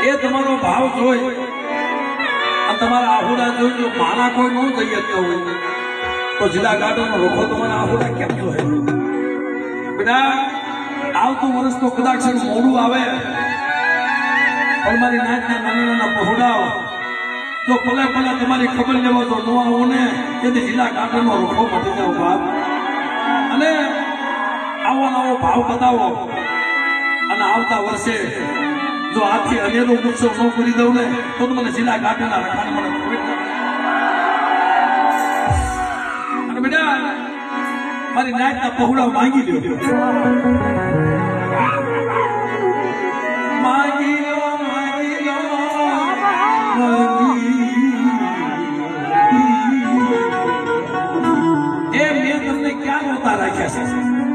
તમારો ભાવ જોઈ. અને તમારા આહુડા જોઈ જો માણા કોઈ ન જઈ શકતા હોય. તો જિલ્લા ગાડોનો રોખો તમારા આહુડા કેમ જોઈ? બેટા, આવતું વર્ષ તો કદાચ મોડું આવે. પણ મારી નાચના નાના પહોળાઓ, જો પલે પલે તમારી ખબર લેવો તો નો આવો ને, તેથી જિલ્લા ગાડોનો રોખો મટી જાવ બાપ. અને આવો નવો ભાવ બતાવો. અને આવતા વર્ષે જો આથી અનેરો ગુસ્સો ન કરી દઉં ને, તો મને જિલ્લા ગાંઠાના રખાણ મને અને બેટા, મારી નાયકના પહોળા માંગી લ્યો. માંગી લો. એ મેં તમને ક્યાં નહોતા રાખ્યા છે?